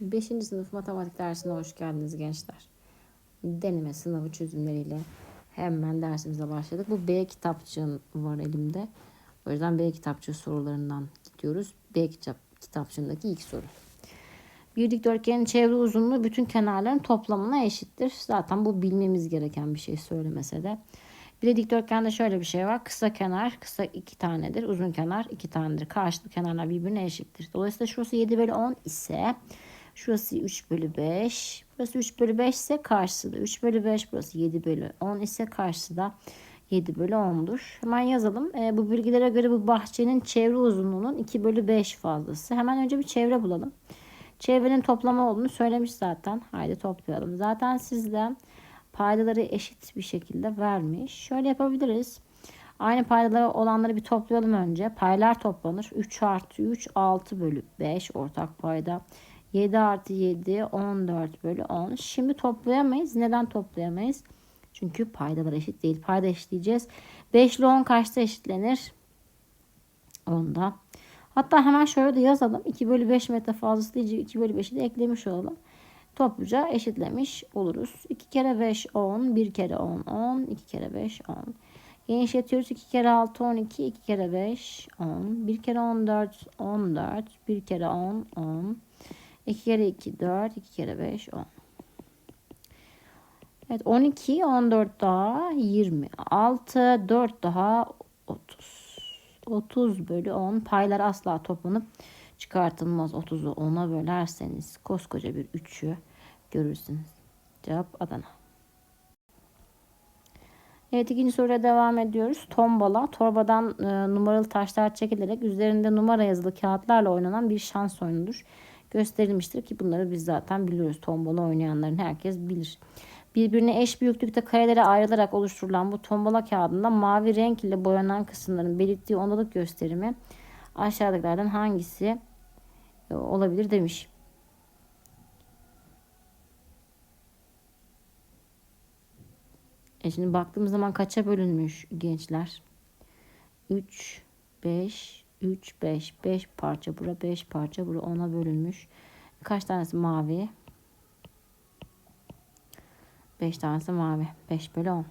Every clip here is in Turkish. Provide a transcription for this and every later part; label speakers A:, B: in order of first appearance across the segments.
A: 5. sınıf matematik dersine hoş geldiniz gençler. Deneme sınavı çözümleriyle hemen dersimize başladık. Bu B kitapçığım var elimde. O yüzden B kitapçığı sorularından gidiyoruz. B kitap, kitapçığındaki ilk soru. Bir dikdörtgenin çevre uzunluğu bütün kenarların toplamına eşittir. Zaten bu bilmemiz gereken bir şey söylemese de. Bir de dikdörtgende şöyle bir şey var. Kısa kenar kısa iki tanedir. Uzun kenar iki tanedir. Karşılıklı kenarlar birbirine eşittir. Dolayısıyla şurası 7 bölü 10 ise şurası 3 bölü 5. Burası 3 bölü 5 ise karşısı da 3 bölü 5. Burası 7 bölü 10 ise karşısı da 7 bölü 10'dur. Hemen yazalım. E, bu bilgilere göre bu bahçenin çevre uzunluğunun 2 bölü 5 fazlası. Hemen önce bir çevre bulalım. Çevrenin toplama olduğunu söylemiş zaten. Haydi toplayalım. Zaten sizden paydaları eşit bir şekilde vermiş. Şöyle yapabiliriz. Aynı paydaları olanları bir toplayalım önce. Paylar toplanır. 3 artı 3 6 bölü 5 ortak payda. 7 artı 7 14 bölü 10. Şimdi toplayamayız. Neden toplayamayız? Çünkü paydalar eşit değil. Payda eşitleyeceğiz. 5 ile 10 kaçta eşitlenir? 10'da. Hatta hemen şöyle de yazalım. 2 bölü 5 metre fazlası diyeceği 2 bölü 5'i de eklemiş olalım. Topluca eşitlemiş oluruz. 2 kere 5 10, 1 kere 10 10, 2 kere 5 10. Genişletiyoruz. 2 kere 6 12, 2 kere 5 10, 1 kere 14 14, 1 kere 10 10, 2 kere 2 4, 2 kere 5 10. Evet 12, 14 daha 20, 6, 4 daha 30. 30 bölü 10 paylar asla toplanıp çıkartılmaz. 30'u 10'a bölerseniz koskoca bir 3'ü görürsünüz. Cevap Adana. Evet ikinci soruya devam ediyoruz. Tombala. Torbadan e, numaralı taşlar çekilerek üzerinde numara yazılı kağıtlarla oynanan bir şans oyunudur. Gösterilmiştir ki bunları biz zaten biliyoruz. Tombala oynayanların herkes bilir. Birbirine eş büyüklükte karelere ayrılarak oluşturulan bu tombala kağıdında mavi renk ile boyanan kısımların belirttiği ondalık gösterimi aşağıdakilerden hangisi e, olabilir demiş. E şimdi baktığımız zaman kaça bölünmüş gençler? 3, 5, 3, 5. 5 parça bura, 5 parça bura 10'a bölünmüş. Kaç tanesi mavi? 5 tanesi mavi. 5 bölü 10.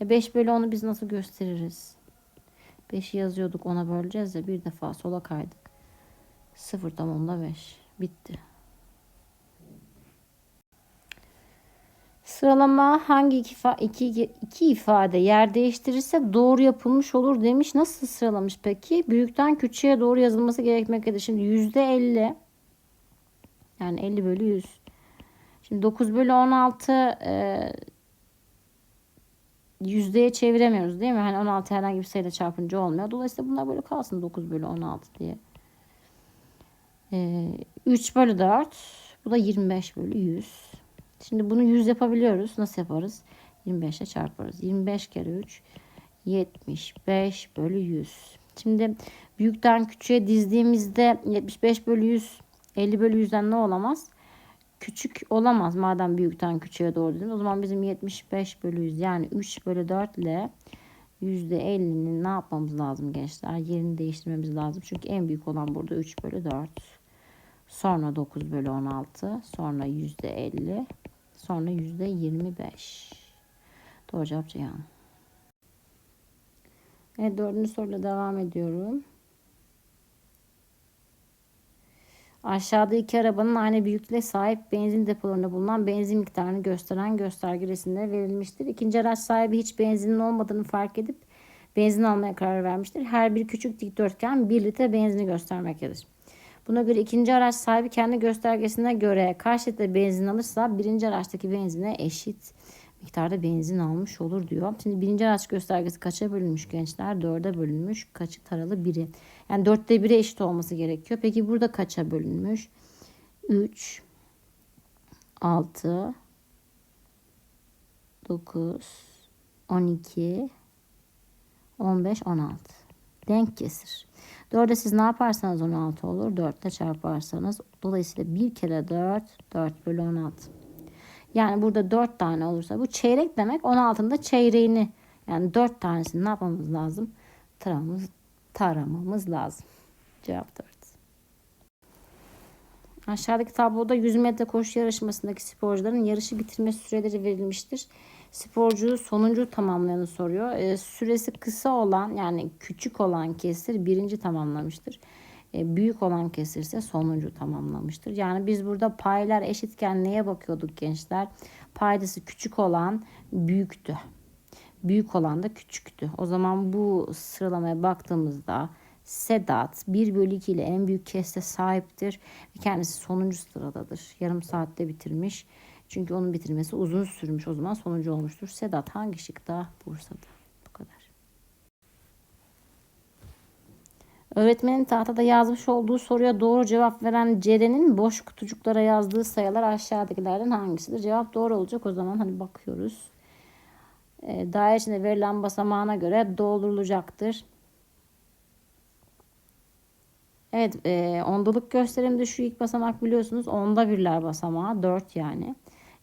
A: E 5 bölü 10'u biz nasıl gösteririz? 5'i yazıyorduk 10'a böleceğiz ya bir defa sola kaydık. 0 tamamla 5. Bitti. Sıralama hangi iki, iki, iki ifade yer değiştirirse doğru yapılmış olur demiş. Nasıl sıralamış peki? Büyükten küçüğe doğru yazılması gerekmektedir. Şimdi yüzde 50 yani 50 bölü 100. Şimdi 9 bölü 16 e, yüzdeye çeviremiyoruz değil mi? Hani 16 herhangi bir sayıyla çarpınca olmuyor. Dolayısıyla bunlar böyle kalsın 9 bölü 16 diye. E, 3 bölü 4 bu da 25 bölü 100. Şimdi bunu 100 yapabiliyoruz. Nasıl yaparız? 25 ile çarparız. 25 kere 3 75 bölü 100. Şimdi büyükten küçüğe dizdiğimizde 75 bölü 100 50 bölü 100'den ne olamaz? Küçük olamaz madem büyükten küçüğe doğru dedim. O zaman bizim 75 bölü 100 yani 3 bölü 4 ile %50'nin ne yapmamız lazım gençler? Yerini değiştirmemiz lazım. Çünkü en büyük olan burada 3 bölü 4. Sonra 9 bölü 16. Sonra %50. Sonra %25. Doğru cevap Ceyhan. Evet dördüncü soruyla devam ediyorum. Aşağıda iki arabanın aynı büyüklüğe sahip benzin depolarında bulunan benzin miktarını gösteren gösterge resimleri verilmiştir. İkinci araç sahibi hiç benzinin olmadığını fark edip benzin almaya karar vermiştir. Her bir küçük dikdörtgen 1 litre benzini göstermektedir. Buna göre ikinci araç sahibi kendi göstergesine göre kaç benzin alırsa birinci araçtaki benzine eşit miktarda benzin almış olur diyor. Şimdi birinci araç göstergesi kaça bölünmüş gençler? Dörde bölünmüş. Kaçı taralı? Biri. Yani dörtte biri eşit olması gerekiyor. Peki burada kaça bölünmüş? 3 6 9 12 15 16 denk kesir. 4'e siz ne yaparsanız 16 olur. 4 ile çarparsanız. Dolayısıyla 1 kere 4 4 bölü 16. Yani burada 4 tane olursa bu çeyrek demek 16'ın da çeyreğini yani 4 tanesini ne yapmamız lazım? Taramamız, taramamız lazım. Cevap 4. Aşağıdaki tabloda 100 metre koşu yarışmasındaki sporcuların yarışı bitirme süreleri verilmiştir. Sporcu sonuncu tamamlayanı soruyor. E, süresi kısa olan yani küçük olan kesir birinci tamamlamıştır. E, büyük olan kesir ise sonuncu tamamlamıştır. Yani biz burada paylar eşitken neye bakıyorduk gençler? Paydası küçük olan büyüktü. Büyük olan da küçüktü. O zaman bu sıralamaya baktığımızda Sedat 1 bölü 2 ile en büyük keste sahiptir. Kendisi sonuncu sıradadır. Yarım saatte bitirmiş. Çünkü onun bitirmesi uzun sürmüş. O zaman sonuncu olmuştur. Sedat hangi şıkta? Bursa'da. Bu kadar. Öğretmenin tahtada yazmış olduğu soruya doğru cevap veren Ceren'in boş kutucuklara yazdığı sayılar aşağıdakilerden hangisidir? Cevap doğru olacak. O zaman hani bakıyoruz. E, daire içinde verilen basamağına göre doldurulacaktır. Evet, e, ondalık gösterimde şu ilk basamak biliyorsunuz onda birler basamağı 4 yani.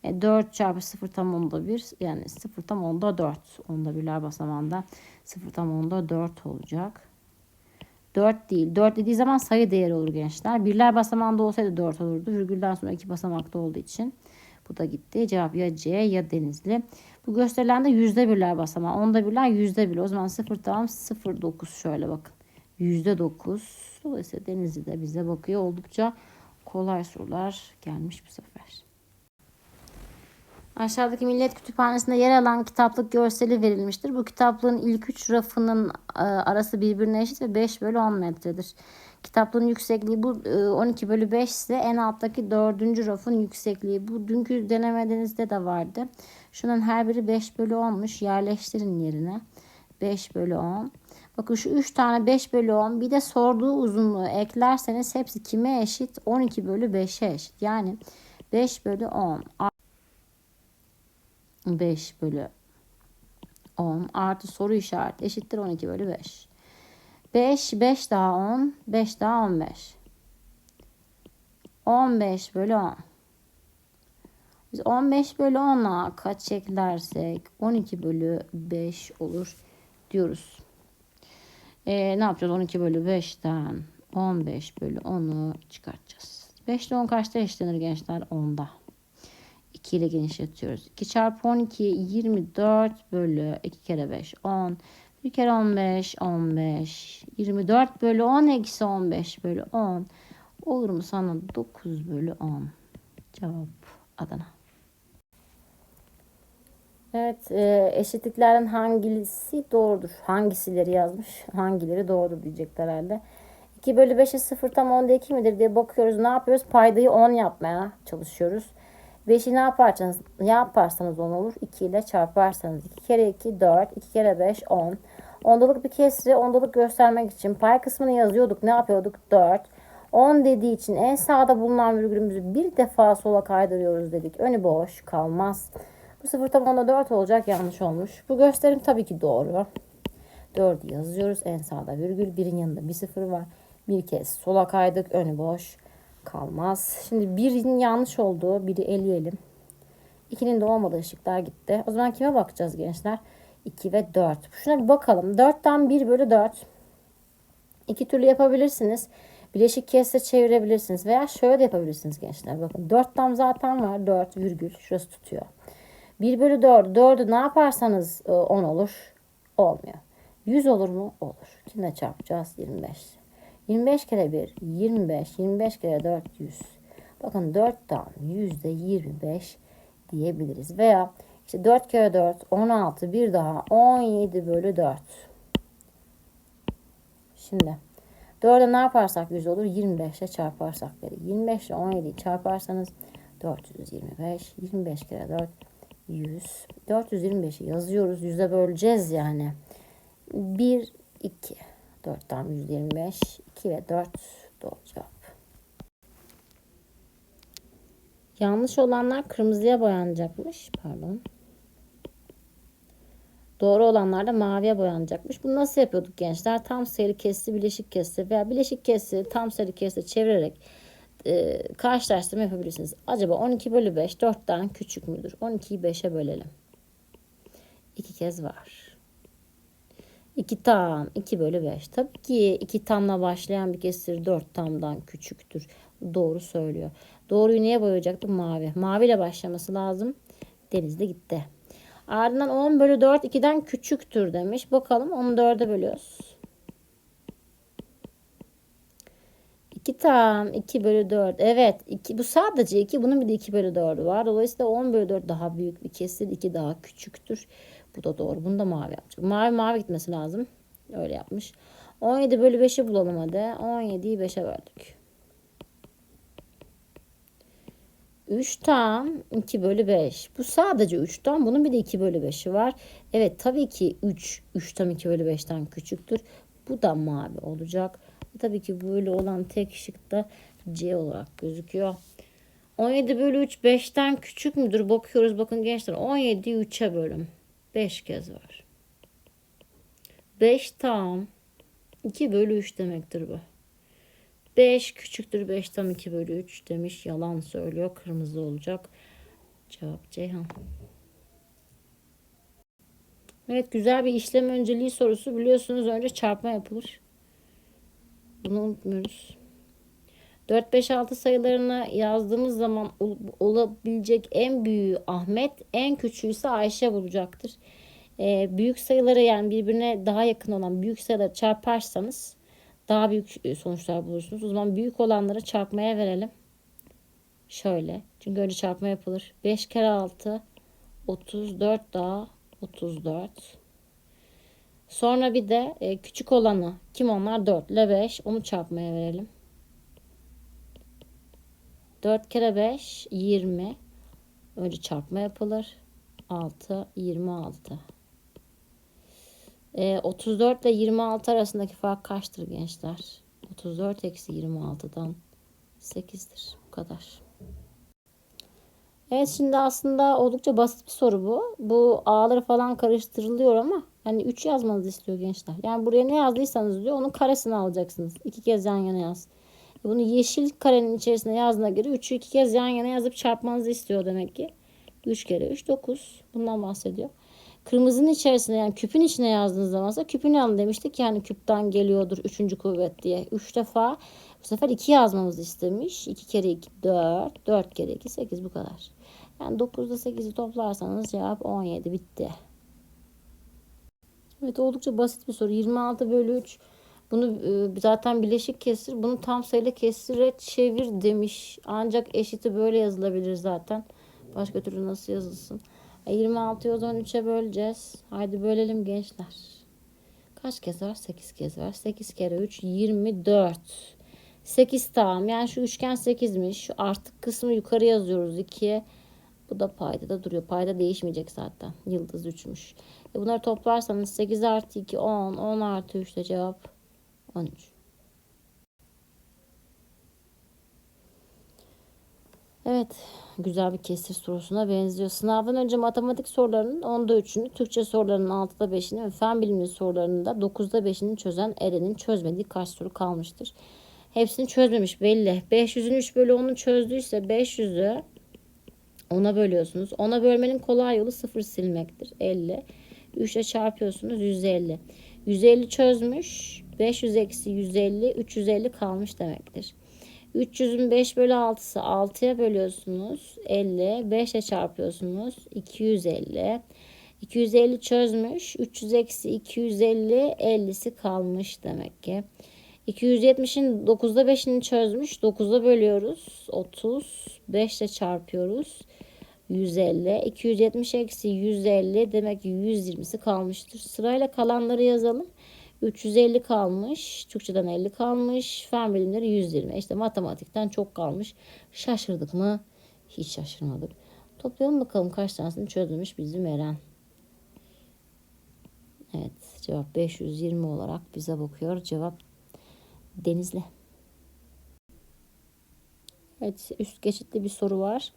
A: E, 4 çarpı 0 tam onda 1 yani 0 tam onda 4. Onda birler basamağında 0 tam onda 4 olacak. 4 değil. 4 dediği zaman sayı değeri olur gençler. Birler basamağında olsaydı 4 olurdu. Virgülden sonra iki basamakta olduğu için bu da gitti. Cevap ya C ya Denizli. Bu gösterilen de yüzde birler basamağı. Onda birler yüzde bir. O zaman 0 tam 0,9 şöyle bakın. Yüzde 9. Dolayısıyla Denizli de bize bakıyor. Oldukça kolay sorular gelmiş bu sefer. Aşağıdaki Millet Kütüphanesi'nde yer alan kitaplık görseli verilmiştir. Bu kitaplığın ilk üç rafının e, arası birbirine eşit ve 5 bölü 10 metredir. Kitaplığın yüksekliği bu e, 12 bölü 5 ise en alttaki dördüncü rafın yüksekliği. Bu dünkü denemenizde de vardı. Şunun her biri 5 bölü 10'muş. Yerleştirin yerine. 5 bölü 10. Bakın şu 3 tane 5 bölü 10 bir de sorduğu uzunluğu eklerseniz hepsi kime eşit? 12 bölü 5'e eşit. Yani 5 bölü 10 5 bölü 10 artı soru işareti eşittir 12 bölü 5. 5, 5 daha 10, 5 daha 15. 15 bölü 10. Biz 15 bölü 10'a kaç eklersek 12 bölü 5 olur diyoruz. Ee, ne yapacağız? 12 bölü 5'ten 15 bölü 10'u çıkartacağız. 5 ile 10 kaçta eşitlenir gençler? 10'da. 2 ile genişletiyoruz. 2 çarpı 12 24 bölü 2 kere 5 10. 1 kere 15 15. 24 bölü 10 eksi 15 bölü 10. Olur mu sana 9 bölü 10. Cevap Adana. Evet e, eşitliklerden hangisi doğrudur? Hangisileri yazmış? Hangileri doğrudur diyecekler herhalde. 2 bölü 5'e 0 tam 10'da 2 midir diye bakıyoruz. Ne yapıyoruz? Paydayı 10 yapmaya çalışıyoruz. 5'i ne yaparsanız, ne yaparsanız 10 olur. 2 ile çarparsanız 2 kere 2 4, 2 kere 5 10. Ondalık bir kesri ondalık göstermek için pay kısmını yazıyorduk. Ne yapıyorduk? 4. 10 dediği için en sağda bulunan virgülümüzü bir defa sola kaydırıyoruz dedik. Önü boş kalmaz. Bu 0 tam 10'da 4 olacak yanlış olmuş. Bu gösterim tabii ki doğru. 4'ü yazıyoruz. En sağda virgül. Birin yanında bir sıfır var. Bir kez sola kaydık. Önü boş kalmaz. Şimdi birin yanlış olduğu biri eleyelim. İkinin de olmadığı ışıklar gitti. O zaman kime bakacağız gençler? 2 ve 4. Şuna bir bakalım. 4'ten 1 bölü 4. İki türlü yapabilirsiniz. Bileşik kesre çevirebilirsiniz. Veya şöyle de yapabilirsiniz gençler. Bakın 4 tam zaten var. 4 virgül. Şurası tutuyor. 1 bölü 4. 4'ü ne yaparsanız 10 olur. Olmuyor. 100 olur mu? Olur. Kimle çarpacağız? 25. 25 kere 1 25. 25 kere 4 100. Bakın 4'ten yüzde 25 diyebiliriz. Veya işte 4 kere 4 16 bir daha 17 bölü 4. Şimdi 4'e ne yaparsak 100 olur? 25 ile çarparsak verir. 25 ile 17'yi çarparsanız 425. 25 kere 4 100. 425'i yazıyoruz. Yüze böleceğiz yani. 1, 2. 4'ten 125. 2 ve 4 doğru cevap. Yanlış olanlar kırmızıya boyanacakmış. Pardon. Doğru olanlar da maviye boyanacakmış. Bunu nasıl yapıyorduk gençler? Tam sayılı kesri, bileşik kesri veya bileşik kesri tam sayılı kesri çevirerek e, karşılaştırma yapabilirsiniz. Acaba 12 bölü 5 4'ten küçük müdür? 12'yi 5'e bölelim. İki kez var. 2 tam 2 bölü 5. Tabii ki 2 tamla başlayan bir kesir 4 tamdan küçüktür. Doğru söylüyor. Doğruyu neye boyayacaktım? Mavi. Maviyle başlaması lazım. Denizde gitti. Ardından 10 bölü 4 2'den küçüktür demiş. Bakalım 10'u 4'e bölüyoruz. 2 tam 2 bölü 4. Evet 2, bu sadece 2. Bunun bir de 2 bölü 4'ü var. Dolayısıyla 10 bölü 4 daha büyük bir kesir. 2 daha küçüktür. Bu da doğru. Bunu da mavi yapacak. Mavi mavi gitmesi lazım. Öyle yapmış. 17 bölü 5'i bulalım hadi. 17'yi 5'e böldük. 3 tam 2 bölü 5. Bu sadece 3 tam. Bunun bir de 2 bölü 5'i var. Evet tabii ki 3 3 tam 2 bölü 5'ten küçüktür. Bu da mavi olacak. Tabii ki böyle olan tek şık da C olarak gözüküyor. 17 bölü 3 5'ten küçük müdür? Bakıyoruz bakın gençler. 17'yi 3'e bölüm. 5 kez var. 5 tam 2 bölü 3 demektir bu. 5 küçüktür 5 tam 2 bölü 3 demiş. Yalan söylüyor. Kırmızı olacak. Cevap Ceyhan. Evet güzel bir işlem önceliği sorusu. Biliyorsunuz önce çarpma yapılır. Bunu unutmuyoruz. 4, 5, 6 sayılarını yazdığımız zaman ol- olabilecek en büyüğü Ahmet, en küçüğü ise Ayşe bulacaktır. Ee, büyük sayıları yani birbirine daha yakın olan büyük sayıları çarparsanız daha büyük e, sonuçlar bulursunuz. O zaman büyük olanları çarpmaya verelim. Şöyle. Çünkü önce çarpma yapılır. 5 kere 6 34 daha 34. Sonra bir de e, küçük olanı kim onlar? 4 ile 5. Onu çarpmaya verelim. 4 kere 5 20. Önce çarpma yapılır. 6 26. E, 34 ile 26 arasındaki fark kaçtır gençler? 34 eksi 26'dan 8'dir. Bu kadar. Evet şimdi aslında oldukça basit bir soru bu. Bu A'ları falan karıştırılıyor ama hani 3 yazmanızı istiyor gençler. Yani buraya ne yazdıysanız diyor onun karesini alacaksınız. İki kez yan yana yaz. Bunu yeşil karenin içerisine yazdığına göre 3'ü iki kez yan yana yazıp çarpmanızı istiyor demek ki. 3 kere 3 9. Bundan bahsediyor. Kırmızının içerisine yani küpün içine yazdığınız zaman ise küpün alın demiştik. Yani küpten geliyordur 3. kuvvet diye. 3 defa bu sefer 2 yazmamızı istemiş. 2 kere 2 4. 4 kere 2 8 bu kadar. Yani 9'da 8'i toplarsanız cevap 17 bitti. Evet oldukça basit bir soru. 26 bölü 3 bunu e, zaten bileşik kesir. Bunu tam sayılı kesire çevir demiş. Ancak eşiti böyle yazılabilir zaten. Başka türlü nasıl yazılsın? E, 26'yı o zaman 3'e böleceğiz. Haydi bölelim gençler. Kaç kez var? 8 kez var. 8 kere 3 24. 8 tamam. Yani şu üçgen 8'miş. Şu artık kısmı yukarı yazıyoruz 2'ye. Bu da payda da duruyor. Payda değişmeyecek zaten. Yıldız 3'müş. E bunları toplarsanız 8 artı 2 10. 10 artı 3 de cevap 13. Evet. Güzel bir kesir sorusuna benziyor. Sınavdan önce matematik sorularının 10'da 3'ünü, Türkçe sorularının 6'da 5'ini ve fen bilimleri sorularının da 9'da 5'ini çözen Eren'in çözmediği kaç soru kalmıştır? Hepsini çözmemiş belli. 500'ün 3 bölü 10'u çözdüyse 500'ü ona bölüyorsunuz. Ona bölmenin kolay yolu 0 silmektir. 50. 3 ile çarpıyorsunuz 150. 150 çözmüş. 500 eksi 150 350 kalmış demektir. 300'ün 5 bölü 6'sı 6'ya bölüyorsunuz. 50. 5 ile çarpıyorsunuz. 250. 250 çözmüş. 300 eksi 250 50'si kalmış demek ki. 270'in 9'da 5'ini çözmüş. 9'da bölüyoruz. 30. 5 ile çarpıyoruz. 150. 270 eksi 150 demek ki 120'si kalmıştır. Sırayla kalanları yazalım. 350 kalmış. Türkçeden 50 kalmış. Fen bilimleri 120. İşte matematikten çok kalmış. Şaşırdık mı? Hiç şaşırmadık. Toplayalım bakalım kaç tanesini çözmüş bizim Eren. Evet cevap 520 olarak bize bakıyor. Cevap Denizli. Evet üst geçitli bir soru var.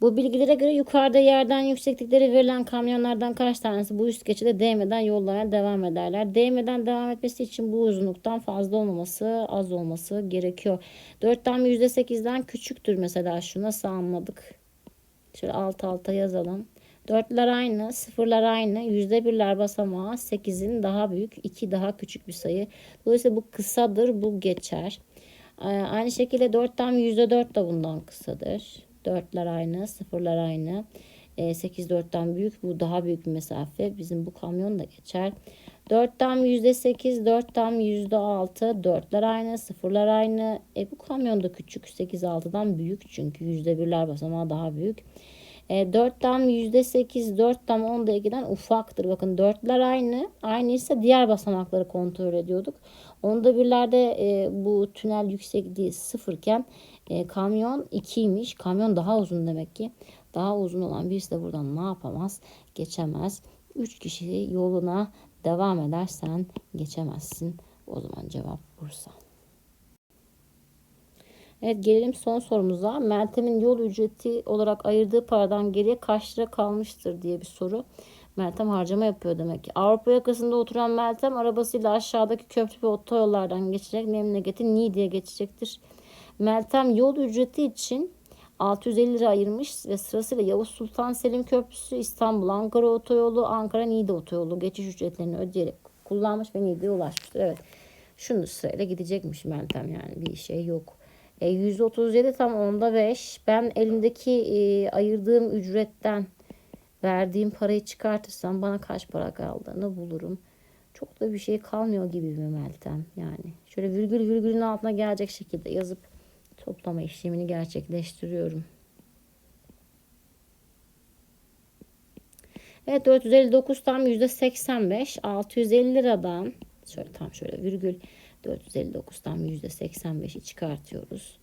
A: Bu bilgilere göre yukarıda yerden yükseklikleri verilen kamyonlardan kaç tanesi bu üst geçide değmeden yollara devam ederler? Değmeden devam etmesi için bu uzunluktan fazla olmaması, az olması gerekiyor. 4 tane %8'den küçüktür mesela şu nasıl anladık? Şöyle alt alta yazalım. Dörtler aynı, sıfırlar aynı, yüzde birler basamağı 8'in daha büyük, 2 daha küçük bir sayı. Dolayısıyla bu kısadır, bu geçer. Ee, Aynı şekilde 4'ten yüzde 4 de bundan kısadır. Dörtler aynı, sıfırlar aynı. Ee, 8 4'ten büyük, bu daha büyük bir mesafe. Bizim bu kamyon da geçer. 4'ten yüzde 8, 4'ten yüzde 6, dörtler aynı, sıfırlar aynı. E bu kamyon da küçük, 8 6'dan büyük çünkü yüzde birler basamağı daha büyük. E, 4 tam %8, 4 tam 10'da 2'den ufaktır. Bakın 4'ler aynı. Aynıysa diğer basamakları kontrol ediyorduk. Onda birlerde e, bu tünel yüksekliği sıfırken e, kamyon 2'ymiş. Kamyon daha uzun demek ki. Daha uzun olan birisi de buradan ne yapamaz? Geçemez. 3 kişi yoluna devam edersen geçemezsin. O zaman cevap Bursa. Evet gelelim son sorumuza. Meltem'in yol ücreti olarak ayırdığı paradan geriye kaç lira kalmıştır diye bir soru. Meltem harcama yapıyor demek ki. Avrupa yakasında oturan Meltem arabasıyla aşağıdaki köprü ve otoyollardan geçecek. Memleketi Niğde'ye geçecektir. Meltem yol ücreti için 650 lira ayırmış ve sırasıyla Yavuz Sultan Selim Köprüsü, İstanbul Ankara Otoyolu, Ankara Niğde Otoyolu geçiş ücretlerini ödeyerek kullanmış ve Niğde'ye ulaşmıştır. Evet. Şunu sırayla gidecekmiş Meltem yani bir şey yok. E, 137 tam onda 5. Ben elimdeki e, ayırdığım ücretten verdiğim parayı çıkartırsam bana kaç para kaldığını bulurum. Çok da bir şey kalmıyor gibi mi Meltem? Yani şöyle virgül virgülün altına gelecek şekilde yazıp toplama işlemini gerçekleştiriyorum. Evet 459 tam %85. 650 liradan şöyle tam şöyle virgül 459'dan %85'i çıkartıyoruz.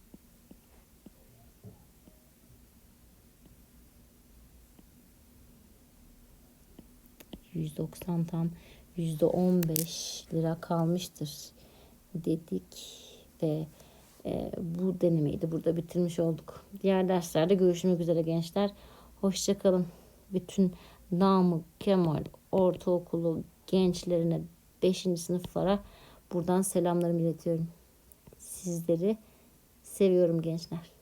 A: %90 tam %15 lira kalmıştır dedik ve e, bu denemeyi de burada bitirmiş olduk. Diğer derslerde görüşmek üzere gençler. Hoşçakalın. Bütün Namık Kemal Ortaokulu gençlerine 5. sınıflara buradan selamlarımı iletiyorum. Sizleri seviyorum gençler.